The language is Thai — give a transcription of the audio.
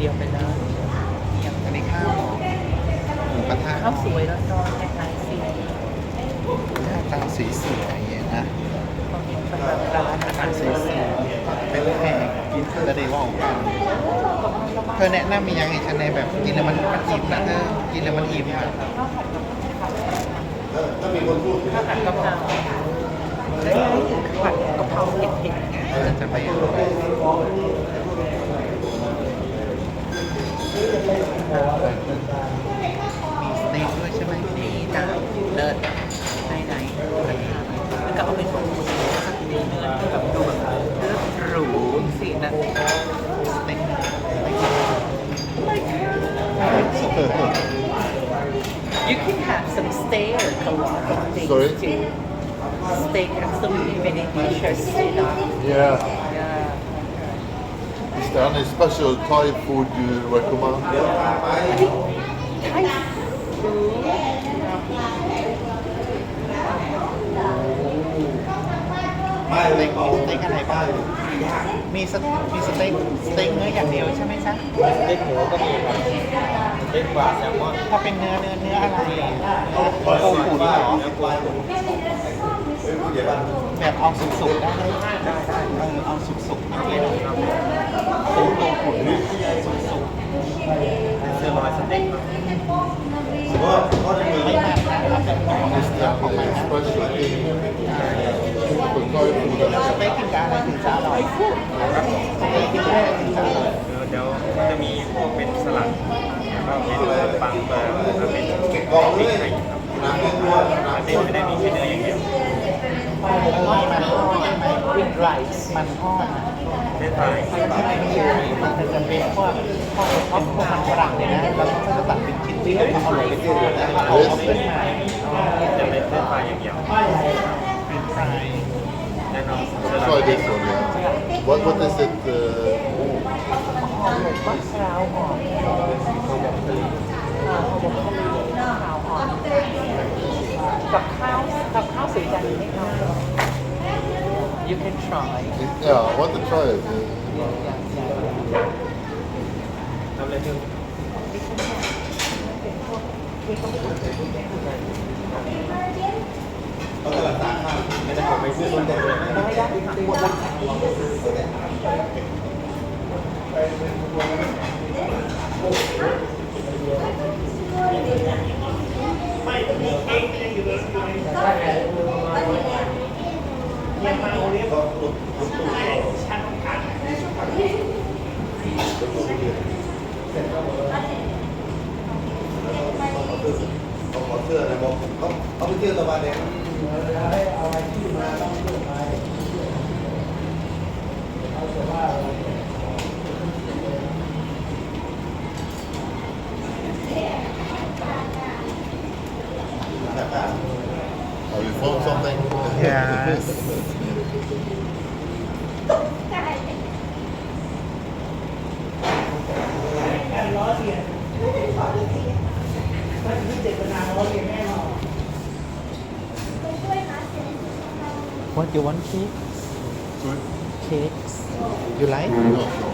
เดียวไปแล้วอันนี้ข้าวหมูกระทะข้าวสวยร้อนๆคล้ายๆซีหน้าตาสวยๆอย่างนะสำหร้านอาหารสวยเป็นแห่งกินเพื่อได้ว่าอเธอแนะนำมียังไงฉันในแบบกินแล้วมันมันอิ่มนะเธอกินแล้วมันอิ่มอะถ้ามีคนพูดข้าวผัดกะเพราได้ไหมผัดกะเพราเผ็ดๆจะไป have some steak or a lot of things Sorry? too. Steak absolutely many dishes, you know. Yeah. Yeah. Is there any special Thai food you recommend? Thai food. สเต็กมีสเต็กอะไรบ้างมีสมีสเต็กสเต็กเนื้ออย่างเดียวใช่ไหมจ๊ะ เล็กหมูก็มีครับเล็กกว่าแซลมอนถ้าเป็นเนื้อเนื้อเนื้ออะไร โคขุนเหรอเนื้อกวาแบบเอาสุกๆได้ไหมเออเอาสุกๆนี่เลยเป็นโคขุนนะสุกเสื้อร้อยสเต็กครับๆไม่มากนะเอาเป็นของเนื้อของมันนะ Special for Thai food. แล้วสเต็กกินกับอะไรถึงจะอร่อยสเต็กกินกับอะไรถึงจะอร่อยเดี๋ยวจะมีพวกเป็นสลัดแล้วก็เป็นปังเบอร์แล้วก็เป็นพริกไทย ต็กไม่ได้มีแค่เนื้ออย่างเดียวมันทอดใช่ไหม With rice. มันทอดเส้นไทยมันจะเป็นพวกพวกพวกมันฝรั่งเนี่ยนะแล้วก็จะตัดเป็นชิ้นๆแล้วก็เอาไปทอดแล้วก็เอาเอาขึ้นมาจะเป็นเส้นไทยอย่างเดียวเป็นฟรายแน่นอนเสื้อ Try ร้อย this one, yeah. What, what is it? Uh, You can try. yeah, I want to try it. uh, ทำเลยคือไม่ได้ผมไปซื้อต้นเลย ได้ได้ค่ะหมดราคา เ ขาขอเสื้อนะบอกเขาเขาไปเที่ยวตะวันแดง Have you found something? Yes. What do you want cake? Sorry? Cakes. You like? No, no.